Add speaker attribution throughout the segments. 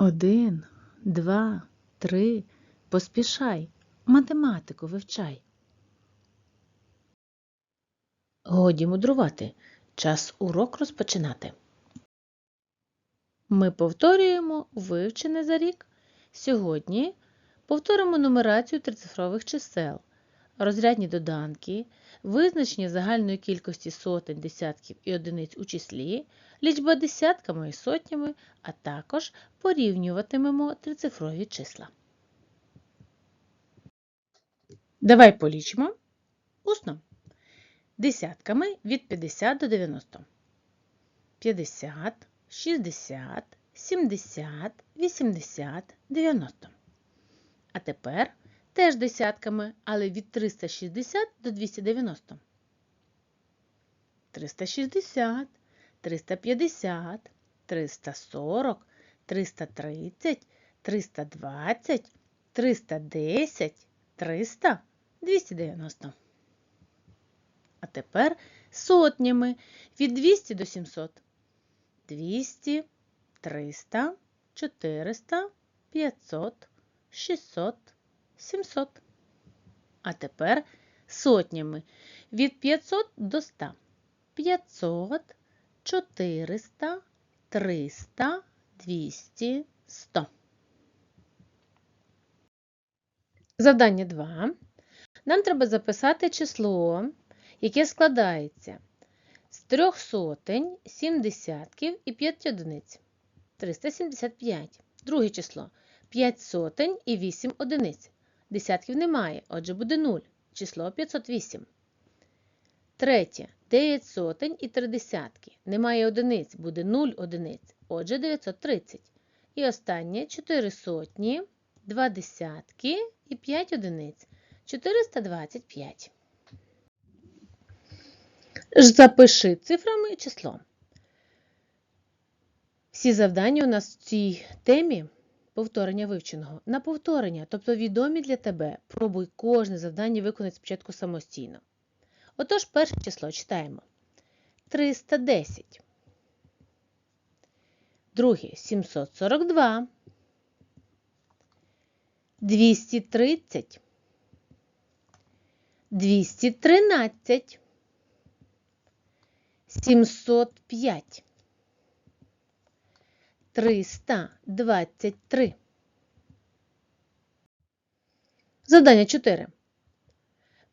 Speaker 1: Один, два, три. Поспішай, математику вивчай. Годі мудрувати. Час урок розпочинати. Ми повторюємо вивчене за рік. Сьогодні повторимо нумерацію трицифрових чисел, розрядні доданки, визначення загальної кількості сотень, десятків і одиниць у числі, лічба десятками і сотнями, а також порівнюватимемо трицифрові числа. Давай полічимо усно. Десятками від 50 до 90. 50, 60, 70, 80, 90. А тепер теж десятками, але від 360 до 290. 360, 350, 340, 330, 320, 310, 300, 290. А тепер сотнями від 200 до 700. 200, 300, 400, 500, 600, 700. А тепер сотнями від 500 до 100. 500, 400, 300, 200, 100. Завдання 2. Нам треба записати число, яке складається з трьох сотень, сім десятків і 5 одиниць. 375. Друге число 5 сотень і 8 одиниць. Десятків немає, отже буде 0. Число 508. Третє 9 сотень і 3 десятки. Немає одиниць, буде 0 одиниць, отже 930. І останнє 4 сотні, 2 десятки і 5 одиниць. 425. Запиши цифрами число. Всі завдання у нас в цій темі повторення вивченого на повторення, тобто відомі для тебе. Пробуй кожне завдання виконати спочатку самостійно. Отож, перше число читаємо. 310. Друге 742. 230. 213, 705, 323. Завдання 4.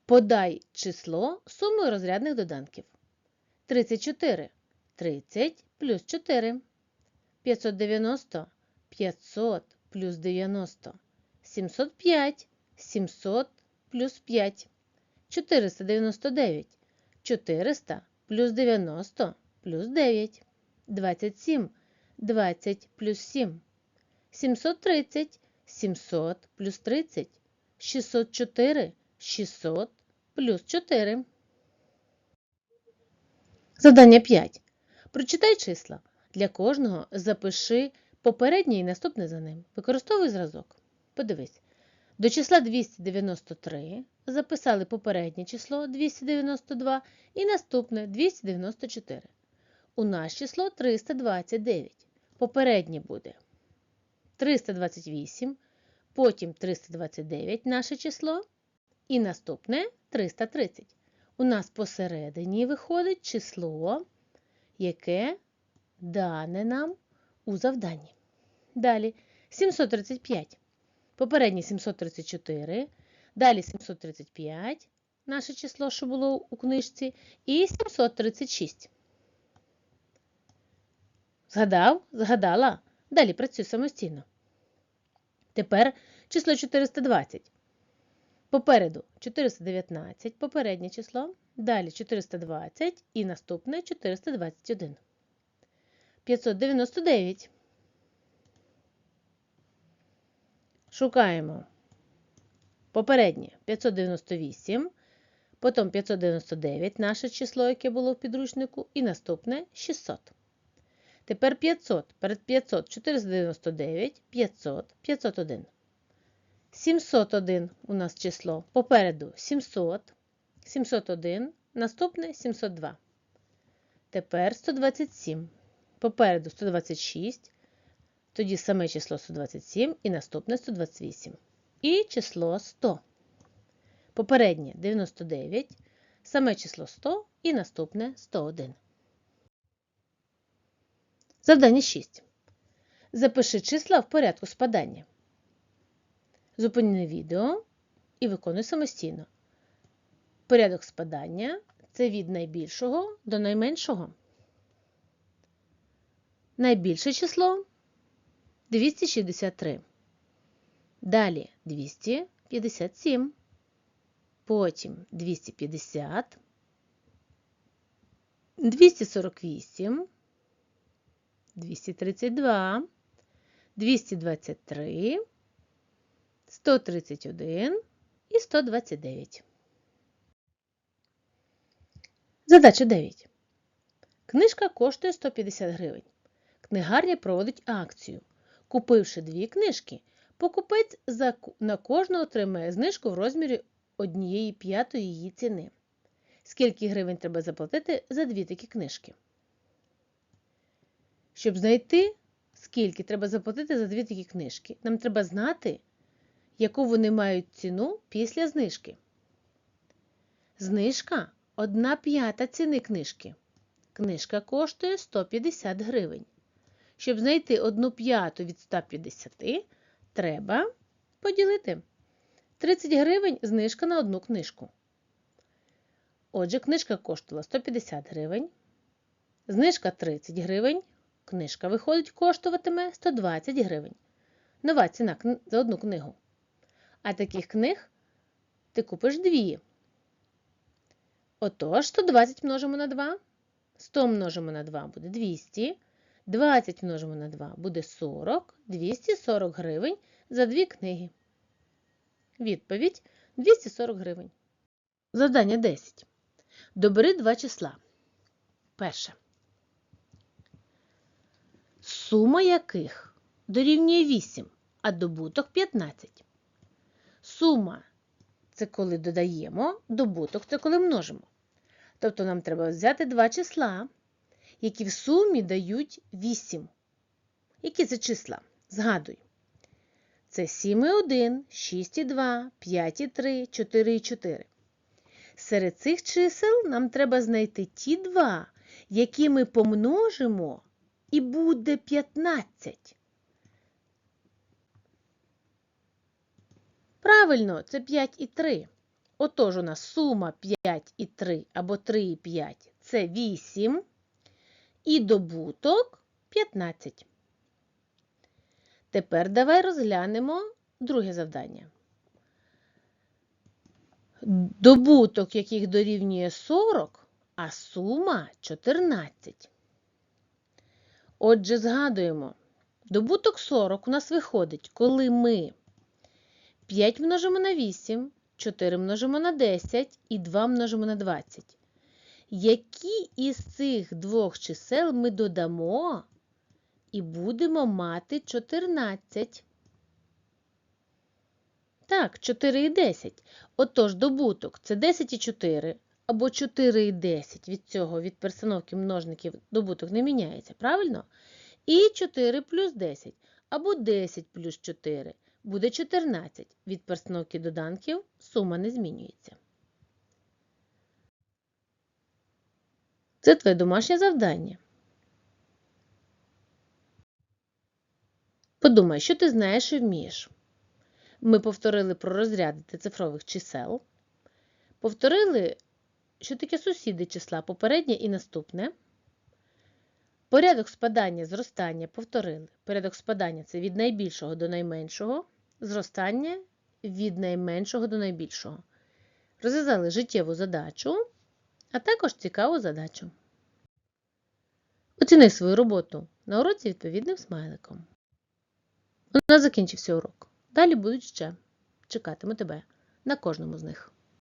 Speaker 1: Подай число сумою розрядних доданків. 34. 30 плюс 4. 590 500 плюс 90. 705 700 плюс 5. 499. 400 плюс 90 плюс 9. 27. 20 плюс 7. 730. 700 плюс 30. 604. 600 плюс 4. Завдання 5. Прочитай числа. Для кожного запиши попереднє і наступне за ним. Використовуй зразок. Подивись. До числа 293 записали попереднє число 292 і наступне 294. У нас число 329. Попереднє буде 328, потім 329 наше число. І наступне 330. У нас посередині виходить число, яке дане нам у завданні. Далі 735. Попереднє 734, далі 735, наше число, що було у книжці, і 736. Згадав? Згадала? Далі працюй самостійно. Тепер число 420. Попереду 419, попереднє число, далі 420 і наступне 421. 599. Шукаємо попереднє 598, потім 599 наше число, яке було в підручнику, і наступне 600. Тепер 500. Перед 500 499, 500, 501. 701 у нас число. Попереду 700, 701, наступне 702. Тепер 127. Попереду 126, Тоді саме число 127 і наступне 128. І число 100. Попереднє 99, саме число 100 і наступне 101. Завдання 6. Запиши числа в порядку спадання. Зупини відео і виконуй самостійно. Порядок спадання це від найбільшого до найменшого. Найбільше число 263. Далі 257. Потім 250, 248, 232, 223, 131 і 129. Задача 9. Книжка коштує 150 гривень. Книгарня проводить акцію. Купивши дві книжки, покупець на кожну отримає знижку в розмірі однієї п'ятої її ціни. Скільки гривень треба заплатити за дві такі книжки? Щоб знайти, скільки треба заплатити за дві такі книжки, нам треба знати, яку вони мають ціну після знижки. Знижка одна п'ята ціни книжки. Книжка коштує 150 гривень. Щоб знайти одну п'яту від 150, треба поділити 30 гривень знижка на одну книжку. Отже, книжка коштувала 150 гривень. Знижка 30 гривень. Книжка виходить, коштуватиме 120 гривень. Нова ціна за одну книгу. А таких книг ти купиш дві. Отож, 120 множимо на 2. 100 множимо на 2 буде 200. 20 множимо на 2 буде 40, 240 гривень за дві книги. Відповідь 240 гривень. Завдання 10. Добери два числа. Перше. Сума яких дорівнює 8, а добуток 15. Сума це коли додаємо, добуток це коли множимо. Тобто нам треба взяти два числа, які в сумі дають 8. Які це числа? Згадуй. Це 7,1, 6,2, 5,3, 4,4. Серед цих чисел нам треба знайти ті два, які ми помножимо, і буде 15. Правильно, це 5 і 3. Отож, у нас сума 5 і 3 або 3 і 5 це 8. І добуток 15. Тепер давай розглянемо друге завдання. Добуток яких дорівнює 40, а сума 14. Отже, згадуємо, добуток 40 у нас виходить, коли ми 5 множимо на 8, 4 множимо на 10 і 2 множимо на 20. Які із цих двох чисел ми додамо і будемо мати 14? Так, 4 і 10. Отож, добуток це 10 і 4, або 4 і 10. Від цього, від перестановки множників, добуток не міняється, правильно? І 4 плюс 10, або 10 плюс 4 буде 14. Від перестановки доданків сума не змінюється. Це твоє домашнє завдання. Подумай, що ти знаєш і вмієш. Ми повторили про розряди цифрових чисел. Повторили, що таке сусіди числа попереднє і наступне. Порядок спадання, зростання повторили. Порядок спадання це від найбільшого до найменшого, зростання від найменшого до найбільшого. Розв'язали життєву задачу, а також цікаву задачу. Оціни свою роботу на уроці відповідним смайликом. У нас закінчився урок. Далі будуть ще. Чекатиму тебе на кожному з них.